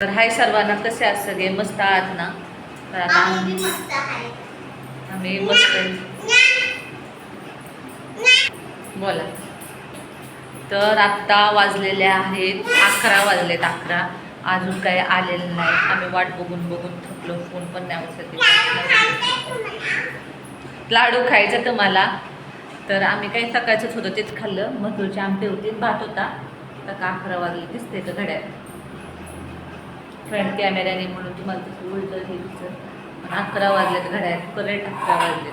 तर हाय सर्वांना कसे आहात सगळे? मस्त आहात ना? तर आता आम्ही मस्त. बोला. तर आत्ता वाजलेले आहेत अकरा वाजलेत अकरा. अजून काही आलेलं नाही. आम्ही वाट बघून बघून थकलो. फोन पण नाही उचलते लाडू खायचं तुम्हाला. तर आम्ही काही सकाळचंच होतं तेच खाल्लं. मसूरची आमटे होते भात होता. तर का अकरा वाजले दिसते का घड्यात फ्रंट कॅमेऱ्याने म्हणून तुम्हाला तसं उलटं हे दिसतं. पण अकरा वाजलेत घड्यात करेक्ट अकरा वाजलेत.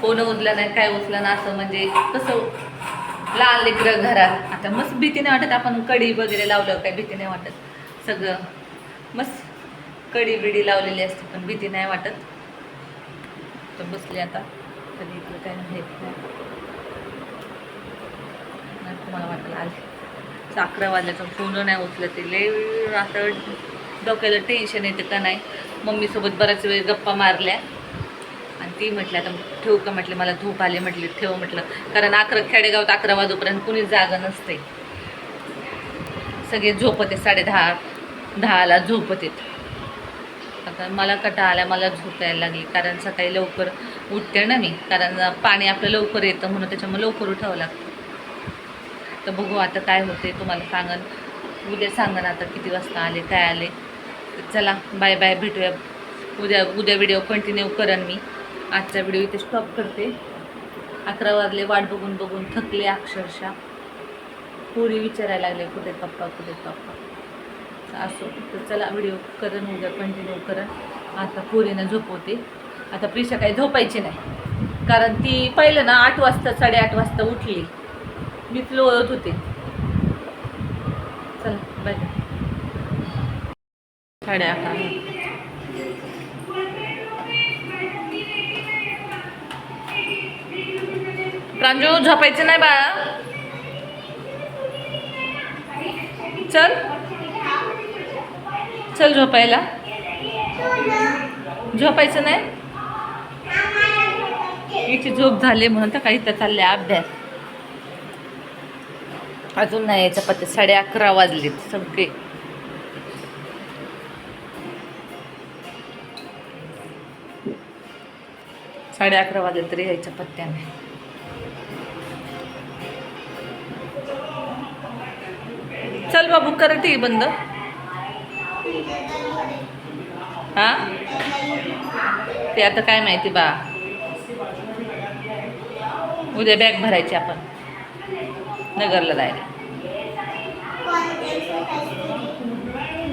फोन उचला नाही काय उचला ना असं म्हणजे कसं लहान लेकरं घरात. आता मस्त भीती नाही वाटत आपण कडी वगैरे लावलं काय भीती नाही वाटत. सगळं मस्त कडी बिडी लावलेली असते पण भीती नाही वाटत. तर बसली आता. कधी इथलं काय नाही. नाही. तुम्हाला वाटलं आलं. अकरा वाजल्याचा फोन नाही उचलत ते. लय असं डोक्याला टेन्शन येतं का नाही? मम्मीसोबत बराच वेळ गप्पा मारल्या. आणि ती म्हटली आता ठेवू का? म्हटलं मला झोप आले. म्हटले ठेव म्हटलं. कारण अकरा खेडेगावात अकरा वाजोपर्यंत कुणी जागा नसते. सगळे झोपते साडे दहा दहाला झोपतेत आता मला कटा आला मला झोप यायला लागली. कारण सकाळी लवकर उठते ना मी. कारण पाणी आपलं लवकर येतं म्हणून त्याच्यामुळे लवकर उठावं लागतं. तर बघू आता काय होते तुम्हाला सांगन. उद्या सांगन आता किती वाजता आले काय आले. तर चला बाय बाय भेटूया. उद्या उद्या व्हिडिओ कंटिन्यू करन मी. आजचा व्हिडिओ इथे स्टॉप करते. अकरा वाजले वाट बघून बघून थकले अक्षरशः. पुरी विचारायला लागले कुठे पप्पा कुठे पप्पा असो. तर चला व्हिडिओ करन उद्या कंटिन्यू करन. आता पुरीनं झोपवते. आता प्रिशा काही झोपायची नाही. कारण ती पहिलं ना आठ वाजता साडेआठ वाजता उठली. मीच लोळत होते. चला बाय साडे अकरा प्रांजू झोपायचं नाही बाळा. चल. चल झोपायला. झोपायचं नाही? हिची झोप झाली म्हणून तर काही तर चालले अभ्यास. अजून नाही यायचं साडे अकरा वाजलेत सगळे साडे अकरा वाजले तरी यायच्या पत्त्याने चल बाबू कर टी बंद. हा? ते आता काय माहिती बा. उद्या बॅग भरायची आपण. नगरला जायला.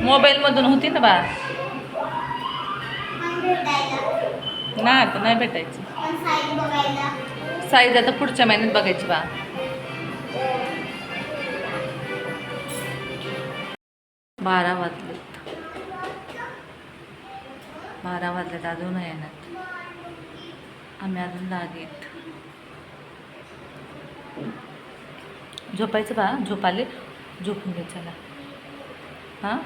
मोबाईलमधून होती ना बा नाही आता नाही भेटायची. साईज आता पुढच्या महिन्यात बघायची बा बारा वाजलेत बारा वाजलेत अजून येणार आम्ही अजून लागेत झोपायचं बा झोप आले झोपून घे चला. हां?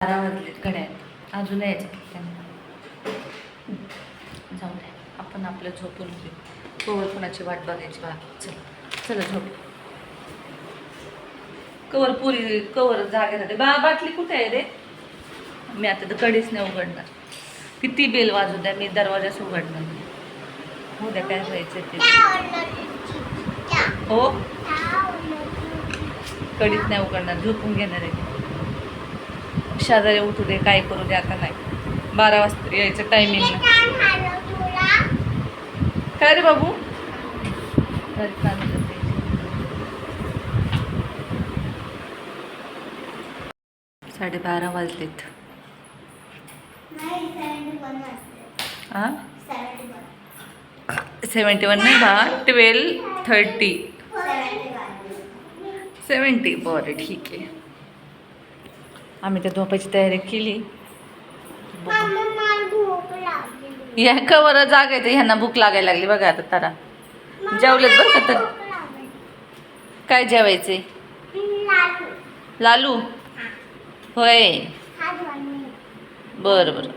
बारा वाजलेत घड्यात अजून यायचं त्यांना. जाऊ द्या आपण आपलं झोपून घेऊ. कवर कोणाची वाट बघायची बा. चला चला झोप. कवर पुरी कवर जागे राहते बा बाटली कुठे आहे रे? मी आता तर कडीच नाही उघडणार. किती बेल वाजू द्या मी दरवाजाच उघडणार नाही. उद्या काय व्हायचं ते. हो? कधीच नाही उघडणार झोपून घेणार आहे शेजारी उठू दे काय करू दे आता नाही. बारा वाजता यायचं टायमिंग काय रे बाबू? घरी असेल. साडेबारा वाजलेत. हां सेवन्टी वन नाही बा ट्वेल्व थर्टी सेवन्टी बरं ठीक आहे आम्ही त्या झोपायची तयारी केली या कवर जागायचं ह्यांना भूक लागायला लागली बघा आता तारा जेवलेत बरं का तर काय जेवायचे लालू होय बरं बरं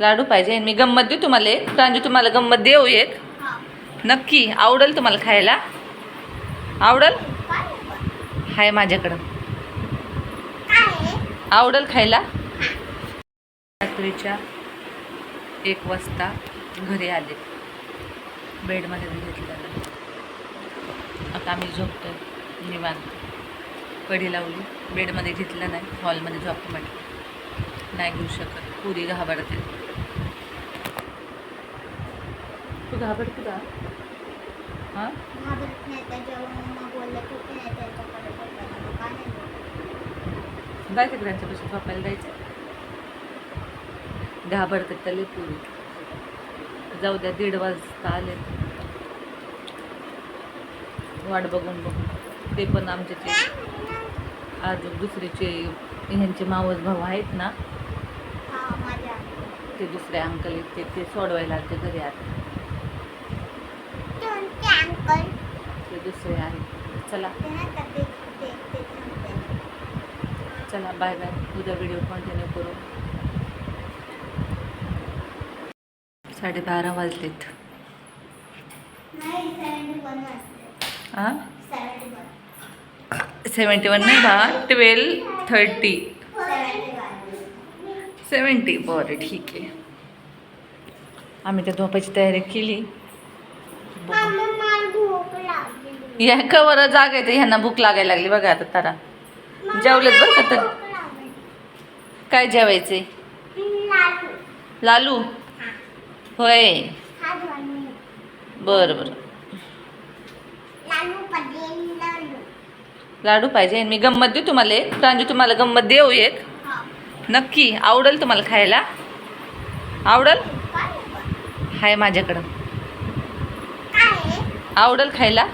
लाडू पाहिजे. मी गंमत देऊ तुम्हाला एक. प्रांजू तुम्हाला गंमत देऊ एक. नक्की. आवडेल तुम्हाला खायला? आवडेल? हाय माझ्याकडं. आवडेल खायला? रात्रीच्या एक वाजता घरी आले. बेडमध्ये घेतलेलं. आता आम्ही झोपतोय निवांत. कढी लावली. बेडमध्ये घेतलं नाही. हॉलमध्ये झोप म्हटलं. नाही घेऊ शकत. पुरी घाबरते. तू घाबरते का? हां? जायचं त्यांच्यापासून झोपायला जायचं. घाबरतात त्याला पुरी जाऊ द्या दीड वाजता आले. वाट बघून बघून. ते पण आमचे ते अजून दुसरीचे ह्यांचे मावस भाऊ आहेत ना? ते दुसरे अंकल आहेत ते ते सोडवायला आले घरी आता. दुसरे आहेत चला. चला बाय बाय उद्या व्हिडिओ कंटिन्यू करू. साडेबारा वाजलेत. हां सेवन्टी वन नाही बा? ट्वेल्व थर्टी सेवन्टी बरं ठीक आहे. आम्ही त्या झोपायची तयारी केली. या कवर जाग येते ह्यांना भूक लागायला लागली. बघा आता तारा. जेवलेत बरं का तर? काय जेवायचे? लालू. होय. बरं बरं. लाडू पाहिजे. मी गंमत देऊ तुम्हाला एक. प्रांजू तुम्हाला गंमत देऊ एक. नक्की. आवडेल तुम्हाला खायला? आवडेल? हाय माझ्याकडं. आवडेल खायला?